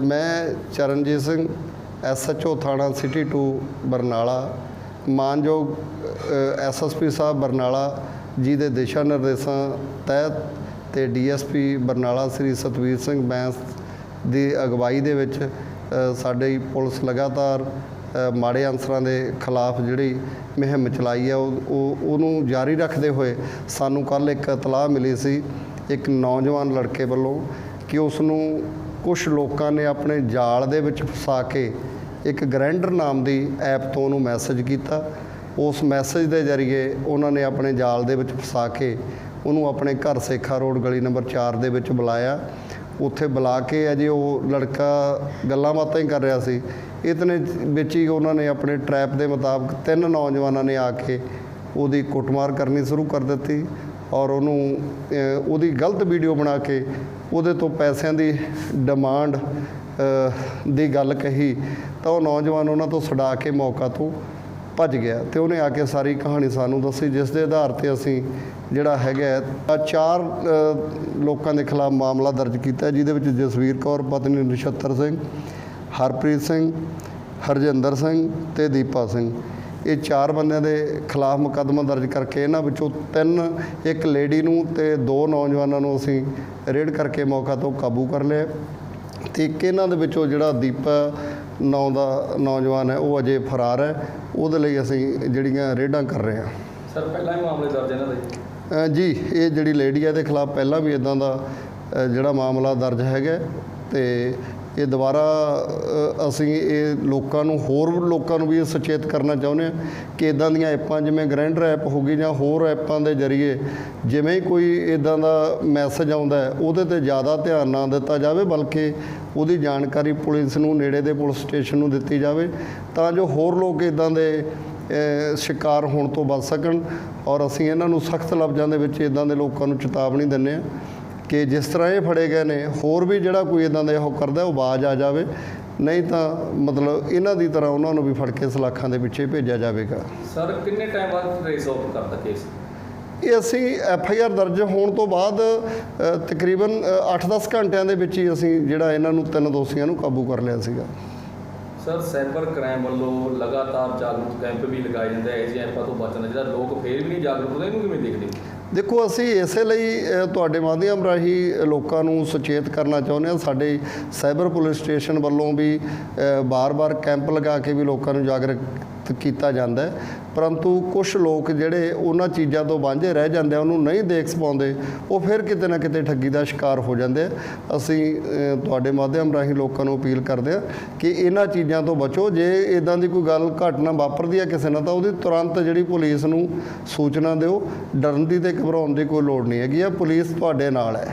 ਮੈਂ ਚਰਨਜੀਤ ਸਿੰਘ ਐਸਐਚਓ ਥਾਣਾ ਸਿਟੀ 2 ਬਰਨਾਲਾ। ਮਾਨਯੋਗ ਐਸਐਸਪੀ ਸਾਹਿਬ ਬਰਨਾਲਾ ਜੀ ਦੇ ਦਿਸ਼ਾ ਨਿਰਦੇਸ਼ਾਂ ਤਹਿਤ ਤੇ ਡੀਐਸਪੀ ਬਰਨਾਲਾ ਸ੍ਰੀ ਸਤਵੀਰ ਸਿੰਘ ਬੈਂਸ ਦੀ ਅਗਵਾਈ ਦੇ ਵਿੱਚ ਅ, ਸਾਡੀ ਪੁਲਿਸ ਲਗਾਤਾਰ ਮਾੜੇ ਅਨਸਰਾਂ ਦੇ ਖਿਲਾਫ ਜਿਹੜੀ ਮੁਹਿੰਮ ਚਲਾਈ ਹੈ ਉਹ ਉਹ- ਉਹਨੂੰ ਜਾਰੀ ਰੱਖਦੇ ਹੋਏ ਸਾਨੂੰ ਕੱਲ ਇੱਕ ਇਤਲਾਹ ਮਿਲੀ ਸੀ ਇੱਕ ਨੌਜਵਾਨ ਲੜਕੇ ਵੱਲੋਂ ਕਿ ਉਸ ਨੂੰ ਕੁਝ ਲੋਕਾਂ ਨੇ ਆਪਣੇ ਜਾਲ ਦੇ ਵਿੱਚ ਫਸਾ ਕੇ ਇੱਕ ਗ੍ਰੈਂਡਰ ਨਾਮ ਦੀ ਐਪ ਤੋਂ ਉਹਨੂੰ ਮੈਸੇਜ ਕੀਤਾ। ਉਸ ਮੈਸੇਜ ਦੇ ਜ਼ਰੀਏ ਉਹਨਾਂ ਨੇ ਆਪਣੇ ਜਾਲ ਦੇ ਵਿੱਚ ਫਸਾ ਕੇ ਉਹਨੂੰ ਆਪਣੇ ਘਰ ਸੇਖਾ ਰੋਡ ਗਲੀ ਨੰਬਰ 4 ਦੇ ਵਿੱਚ ਬੁਲਾਇਆ। ਉੱਥੇ ਬੁਲਾ ਕੇ ਅਜੇ ਉਹ ਲੜਕਾ ਗੱਲਾਂ ਬਾਤਾਂ ਹੀ ਕਰ ਰਿਹਾ ਸੀ। ਇਤਨੇ ਵਿੱਚ ਹੀ ਉਹਨਾਂ ਨੇ ਆਪਣੇ ਟਰੈਪ ਦੇ ਮੁਤਾਬਕ ਤਿੰਨ ਨੌਜਵਾਨਾਂ ਨੇ ਆ ਕੇ ਉਹਦੀ ਕੁੱਟਮਾਰ ਕਰਨੀ ਸ਼ੁਰੂ ਕਰ ਦਿੱਤੀ। ਔਰ ਉਹਨੂੰ ਉਹਦੀ ਗਲਤ ਵੀਡੀਓ ਬਣਾ ਕੇ ਉਹਦੇ ਤੋਂ ਪੈਸਿਆਂ ਦੀ ਡਿਮਾਂਡ ਦੀ ਗੱਲ ਕਹੀ ਤਾਂ ਉਹ ਨੌਜਵਾਨ ਉਹਨਾਂ ਤੋਂ ਛੁਡਾ ਕੇ ਮੌਕਾ ਤੋਂ ਭੱਜ ਗਿਆ ਤੇ ਉਹਨੇ ਆ ਕੇ ਸਾਰੀ ਕਹਾਣੀ ਸਾਨੂੰ ਦੱਸੀ, ਜਿਸ ਦੇ ਆਧਾਰ ਤੇ ਅਸੀਂ ਜਿਹੜਾ ਹੈਗਾ ਚਾਰ ਲੋਕਾਂ ਦੇ ਖਿਲਾਫ ਮਾਮਲਾ ਦਰਜ ਕੀਤਾ, ਜਿਹਦੇ ਵਿੱਚ ਜਸਵੀਰ ਕੌਰ, ਪਤਨੀ ਨਛੱਤਰ ਸਿੰਘ, ਹਰਪ੍ਰੀਤ ਸਿੰਘ, ਹਰਜਿੰਦਰ ਸਿੰਘ ਤੇ ਦੀਪਾ ਸਿੰਘ। ਇਹ ਚਾਰ ਬੰਦਿਆਂ ਦੇ ਖਿਲਾਫ ਮੁਕੱਦਮਾ ਦਰਜ ਕਰਕੇ ਇਹਨਾਂ ਵਿੱਚੋਂ ਤਿੰਨ ਇੱਕ ਲੇਡੀ ਨੂੰ ਤੇ ਦੋ ਨੌਜਵਾਨਾਂ ਨੂੰ ਅਸੀਂ ਰੇਡ ਕਰਕੇ ਮੌਕਾ ਤੋਂ ਕਾਬੂ ਕਰ ਲਿਆ। ਤੇ ਇੱਕ ਇਹਨਾਂ ਦੇ ਵਿੱਚੋਂ ਜਿਹੜਾ ਦੀਪਾ ਨਾਂ ਦਾ ਨੌਜਵਾਨ ਹੈ ਉਹ ਅਜੇ ਫਰਾਰ ਹੈ। ਉਹਦੇ ਲਈ ਅਸੀਂ ਜਿਹੜੀਆਂ ਰੇਡਾਂ ਕਰ ਰਹੇ ਹਾਂ। ਸਰ ਪਹਿਲਾਂ ਹੀ ਮਾਮਲੇ ਦਰਜ ਇਹਨਾਂ ਦੇ? ਜੀ ਇਹ ਜਿਹੜੀ ਲੇਡੀ ਹੈ ਦੇ ਖਿਲਾਫ ਪਹਿਲਾਂ ਵੀ ਇਦਾਂ ਦਾ ਜਿਹੜਾ ਮਾਮਲਾ ਦਰਜ ਹੈਗਾ ਤੇ ਇਹ ਦੁਬਾਰਾ ਅਸੀਂ ਇਹ ਲੋਕਾਂ ਨੂੰ, ਹੋਰ ਲੋਕਾਂ ਨੂੰ ਵੀ ਇਹ ਸੁਚੇਤ ਕਰਨਾ ਚਾਹੁੰਦੇ ਹਾਂ ਕਿ ਇਦਾਂ ਦੀਆਂ ਐਪਾਂ ਜਿਵੇਂ ਗ੍ਰੈਂਡਰ ਐਪ ਹੋ ਗਈ ਜਾਂ ਹੋਰ ਐਪਾਂ ਦੇ ਜ਼ਰੀਏ ਜਿਵੇਂ ਹੀ ਕੋਈ ਇਦਾਂ ਦਾ ਮੈਸੇਜ ਆਉਂਦਾ ਉਹਦੇ ਤੇ ਜ਼ਿਆਦਾ ਧਿਆਨ ਨਾ ਦਿੱਤਾ ਜਾਵੇ, ਬਲਕਿ ਉਹਦੀ ਜਾਣਕਾਰੀ ਪੁਲਿਸ ਨੂੰ, ਨੇੜੇ ਦੇ ਪੁਲਿਸ ਸਟੇਸ਼ਨ ਨੂੰ ਦਿੱਤੀ ਜਾਵੇ, ਤਾਂ ਜੋ ਹੋਰ ਲੋਕ ਇਦਾਂ ਦੇ ਸ਼ਿਕਾਰ ਹੋਣ ਤੋਂ ਬਚ ਸਕਣ। ਔਰ ਅਸੀਂ ਇਹਨਾਂ ਨੂੰ ਸਖਤ ਲਫ਼ਜ਼ਾਂ ਦੇ ਵਿੱਚ ਇਦਾਂ ਦੇ ਲੋਕਾਂ ਨੂੰ ਚੇਤਾਵਨੀ ਦਿੰਦੇ ਹਾਂ। ਕਿ ਜਿਸ ਤਰ੍ਹਾਂ ਇਹ ਫੜੇ ਗਏ ਨੇ ਹੋਰ ਵੀ ਜਿਹੜਾ ਕੋਈ ਇਦਾਂ ਦਾ ਉਹ ਕਰਦਾ ਉਹ ਬਾਜ਼ ਆ ਜਾਵੇ। ਨਹੀਂ ਤਾਂ ਮਤਲਬ ਇਹਨਾਂ ਦੀ ਤਰ੍ਹਾਂ ਉਹਨਾਂ ਨੂੰ ਵੀ ਫੜ ਕੇ ਸਲਾਖਾਂ ਦੇ ਪਿੱਛੇ ਭੇਜਿਆ ਜਾਵੇਗਾ। ਸਰ ਕਿੰਨੇ ਟਾਈਮ ਬਾਅਦ ਆਊਟ ਕਰਦਾ ਕੇਸ ਇਹ ਅਸੀਂ ਐਫ ਆਈ ਆਰ ਦਰਜ ਹੋਣ ਤੋਂ ਬਾਅਦ ਤਕਰੀਬਨ 8-10 ਘੰਟਿਆਂ ਦੇ ਵਿੱਚ ਹੀ ਅਸੀਂ ਜਿਹੜਾ ਇਹਨਾਂ ਨੂੰ ਤਿੰਨ ਦੋਸ਼ੀਆਂ ਨੂੰ ਕਾਬੂ ਕਰ ਲਿਆ ਸੀਗਾ। ਸਰ ਸਾਈਬਰ ਕ੍ਰਾਈਮ ਵੱਲੋਂ ਲਗਾਤਾਰ ਜਾਗਰੂਕ ਕੈਂਪ ਵੀ ਲਗਾਏ ਜਾਂਦੇ ਐ ਜਿਹੇ ਐਪਾਂ ਤੋਂ ਬਚਣ ਜਿਹੜਾ ਲੋਕ ਫੇਰ ਵੀ ਨਹੀਂ ਜਾਗਰੂਕ ਹੁੰਦੇ ਇਹਨੂੰ ਕਿਵੇਂ ਦੇਖਦੇ? ਦੇਖੋ ਅਸੀਂ ਇਸੇ ਲਈ ਤੁਹਾਡੇ ਮਾਧਿਅਮ ਰਾਹੀਂ ਲੋਕਾਂ ਨੂੰ ਸੁਚੇਤ ਕਰਨਾ ਚਾਹੁੰਦੇ ਹਾਂ। ਸਾਡੇ ਸਾਈਬਰ ਪੁਲਿਸ ਸਟੇਸ਼ਨ ਵੱਲੋਂ ਵੀ ਅ, ਬਾਰ-ਬਾਰ ਕੈਂਪ ਲਗਾ ਕੇ ਵੀ ਲੋਕਾਂ ਨੂੰ ਜਾਗਰੂਕ ਕੀਤਾ ਜਾਂਦਾ ਹੈ। ਪਰੰਤੂ ਕੁਝ ਲੋਕ ਜਿਹੜੇ ਉਹਨਾਂ ਚੀਜ਼ਾਂ ਤੋਂ ਵਾਂਝੇ ਰਹਿ ਜਾਂਦੇ ਆ ਉਹਨੂੰ ਨਹੀਂ ਦੇਖ ਪਾਉਂਦੇ ਉਹ ਫਿਰ ਕਿਤੇ ਨਾ ਕਿਤੇ ਠੱਗੀ ਦਾ ਸ਼ਿਕਾਰ ਹੋ ਜਾਂਦੇ ਆ। ਅਸੀਂ ਤੁਹਾਡੇ ਮਾਧਿਅਮ ਰਾਹੀਂ ਲੋਕਾਂ ਨੂੰ ਅਪੀਲ ਕਰਦੇ ਆ ਕਿ ਇਹਨਾਂ ਚੀਜ਼ਾਂ ਤੋਂ ਬਚੋ। ਜੇ ਇਦਾਂ ਦੀ ਕੋਈ ਗੱਲ ਘਟਨਾ ਵਾਪਰਦੀ ਹੈ ਕਿਸੇ ਨਾਲ ਤਾਂ ਉਹਦੀ ਤੁਰੰਤ ਜਿਹੜੀ ਪੁਲਿਸ ਨੂੰ ਸੂਚਨਾ ਦਿਓ। ਡਰਨ ਦੀ ਤੇ ਘਬਰਾਉਣ ਦੀ ਕੋਈ ਲੋੜ ਨਹੀਂ ਹੈਗੀ ਆ ਪੁਲਿਸ ਤੁਹਾਡੇ ਨਾਲ ਹੈ।